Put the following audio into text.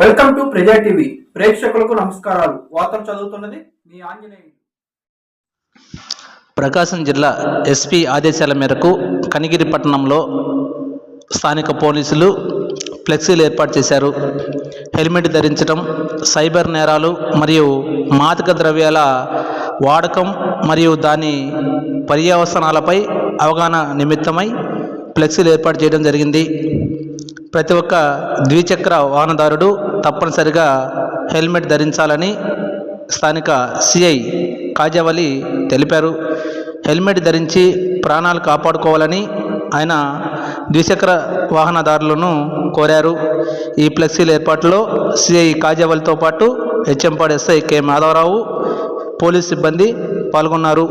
Welcome to ప్రజా TV. ప్రేక్షకులకు నమస్కారాలు. వార్తలు చదువుతున్నది మీ ఆంజనేయులు. ప్రకాశం జిల్లా ఎస్పీ ఆదేశాల మేరకు కనిగిరి పట్టణంలో స్థానిక పోలీసులు ఫ్లెక్సీలు ఏర్పాటు చేశారు. హెల్మెట్ ధరించడం సైబర్ నేరాలు మరియు మాదక ద్రవ్యాల వాడకం మరియు దాని పర్యవసనాలపై అవగాహన నిమిత్తమై ఫ్లెక్సీలు ఏర్పాటు చేయడం జరిగింది. ప్రతి ఒక్క ద్విచక్ర వాహనదారుడు తప్పనిసరిగా హెల్మెట్ ధరించాలని స్థానిక సిఐ కాజావలి తెలిపారు. హెల్మెట్ ధరించి ప్రాణాలు కాపాడుకోవాలని ఆయన ద్విచక్ర వాహనదారులను కోరారు. ఈ ఫ్లెక్సీల ఏర్పాటులో సిఐ కాజావలితో పాటు హెచ్ఎంపాడు ఎస్ఐ కె మాధవరావు పోలీస్ సిబ్బంది పాల్గొన్నారు.